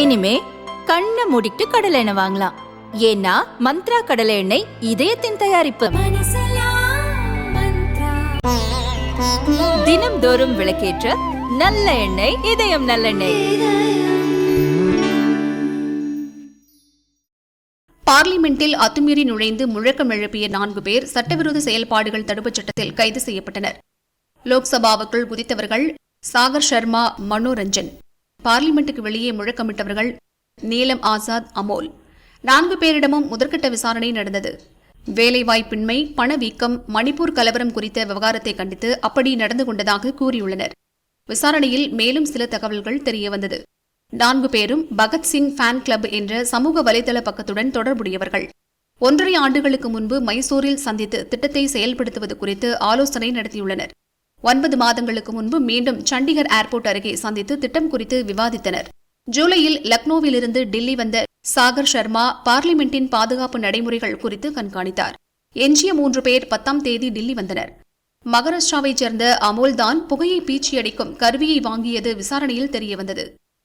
இனிமே கண்ணை மூடிட்டு கடலை எண்ணெய் வாங்கலாம். ஏன்னா மந்த்ரா கடலை எண்ணெய் இதயத்தின் தயாரிப்பு. தினம்தோறும் விளக்கேற்ற நல்ல எண்ணெய் இதயம் நல்லெண்ணெய் பார்லிமெண்டில் அத்துமீறி நுழைந்து முழக்கம் எழுப்பிய நான்கு பேர் சட்டவிரோத செயல்பாடுகள் தடுப்புச் சட்டத்தில் கைது செய்யப்பட்டனர். லோக்சபாவுக்குள் குதித்தவர்கள் சாகர் சர்மா மனோரஞ்சன் பார்லிமெண்ட்டுக்கு வெளியே முழக்கமிட்டவர்கள் நீலம் ஆசாத் அமோல். நான்கு பேரிடமும் முதற்கட்ட விசாரணை நடந்தது. வேலைவாய்ப்பின்மை பணவீக்கம் மணிப்பூர் கலவரம் குறித்த விவகாரத்தை கண்டித்து அப்படி நடந்து கொண்டதாக கூறியுள்ளனர். விசாரணையில் மேலும் சில தகவல்கள் தெரியவந்தது நான்கு பேரும் பகத்சிங் ஃபேன் கிளப் என்ற சமூக வலைதள பக்கத்துடன் தொடர்புடையவர்கள். ஒன்றரை ஆண்டுகளுக்கு முன்பு மைசூரில் சந்தித்து திட்டத்தை செயல்படுத்துவது குறித்து ஆலோசனை நடத்தியுள்ளனர். ஒன்பது மாதங்களுக்கு முன்பு மீண்டும் சண்டிகர் ஏர்போர்ட் அருகே சந்தித்து திட்டம் குறித்து விவாதித்தனர். ஜூலையில் லக்னோவிலிருந்து டில்லி வந்த சாகர் சர்மா பார்லிமெண்டின் பாதுகாப்பு நடைமுறைகள் குறித்து கண்காணித்தார். எஞ்சிய மூன்று பேர் பத்தாம் தேதி டில்லி வந்தனர். மகாராஷ்டிராவைச் சேர்ந்த அமோல்தான் புகையை பீச்சியடிக்கும் கருவியை வாங்கியது விசாரணையில் தெரியவந்தது.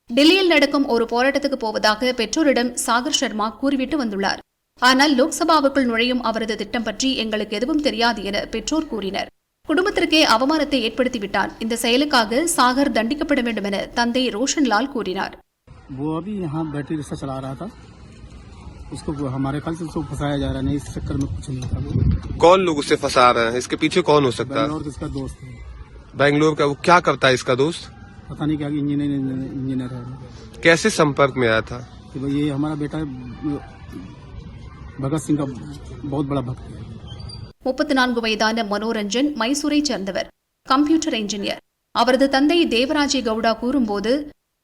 டெல்லியில் நடக்கும் ஒரு போராட்டத்துக்கு போவதாக பெற்றோரிடம் சாகர் சர்மா கூறிவிட்டு வந்துள்ளார். ஆனால் லோக்சபாவுக்குள் நுழையும் அவரது திட்டம் பற்றி எங்களுக்கு எதுவும் தெரியாது என பெற்றோர் கூறினர். குடும்பத்திற்கே அவமானத்தை ஏற்படுத்திவிட்டான் இந்த செயலுக்காக சாகர் தண்டிக்கப்பட வேண்டும் என தந்தை ரோஷன்லால் கூறினார் वो अभी यहाँ बैटरी रिक्शा चला रहा था उसको वो हमारे ख्याल से उसको फंसाया जा रहा है नहीं इस चक्कर में कुछ नहीं था वो कौन लोग उसे फंसा रहे हैं इसके पीछे कौन हो सकता है बेंगलोर का इसका दोस्त है बैंगलोर का वो क्या करता है इसका दोस्त पता नहीं क्या इंजीनियर इंजीनियर है कैसे संपर्क में आया था कि भाई ये हमारा बेटा भगत सिंह का बहुत बड़ा भक्त है முப்பத்தி நான்கு வயதான மனோரஞ்சன் மைசூரைச் சேர்ந்தவர். Computer engineer. அவரது தந்தை தேவராஜே கவுடா கூறும்போது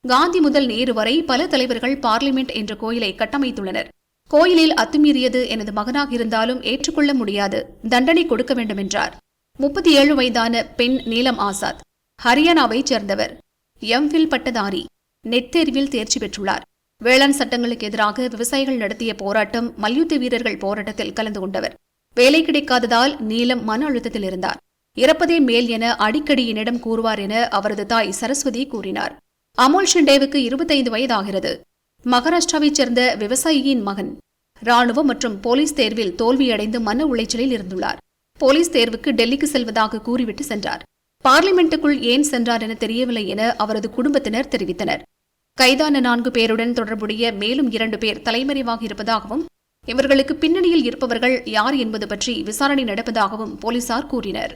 காந்தி முதல் நேரு வரை பல தலைவர்கள் பார்லிமெண்ட் என்ற கோயிலை கட்டமைத்துள்ளனர். கோயிலில் அத்துமீறியது எனது மகனாக இருந்தாலும் ஏற்றுக்கொள்ள முடியாது. தண்டனை கொடுக்க வேண்டும் என்றார் முப்பத்தி ஏழு வயதான பெண் நீலம் ஆசாத் ஹரியானாவைச் சேர்ந்தவர். எம்ஃபில் பட்டதாரி. நெட் தேர்வில் தேர்ச்சி பெற்றுள்ளார். வேளாண் சட்டங்களுக்கு எதிராக விவசாயிகள் நடத்திய போராட்டம் மல்யுத்த வீரர்கள் போராட்டத்தில் கலந்து கொண்டவர். வேலை கிடைக்காததால் நீலம் மன அழுத்தத்தில் இருந்தார். இறப்பதே மேல் என அடிக்கடி என்னிடம் கூறுவார் என அவரது தாய் சரஸ்வதி கூறினார். அமோல் ஷிண்டேவுக்கு இருபத்தைந்து வயதாகிறது. மகாராஷ்டிராவைச் சேர்ந்த விவசாயியின் மகன். ராணுவம் மற்றும் போலீஸ் தேர்வில் தோல்வியடைந்து மன உளைச்சலில் இருந்துள்ளார். போலீஸ் தேர்வுக்கு டெல்லிக்கு செல்வதாக கூறிவிட்டு சென்றார். பார்லிமெண்ட்டுக்குள் ஏன் சென்றார் என தெரியவில்லை என அவரது குடும்பத்தினர் தெரிவித்தனர். கைதான நான்கு பேருடன் தொடர்புடைய மேலும் இரண்டு பேர் தலைமறைவாக இருப்பதாகவும் இவர்களுக்கு பின்னணியில் இருப்பவர்கள் யார் என்பது பற்றி விசாரணை நடப்பதாகவும் போலீசார் கூறினர்.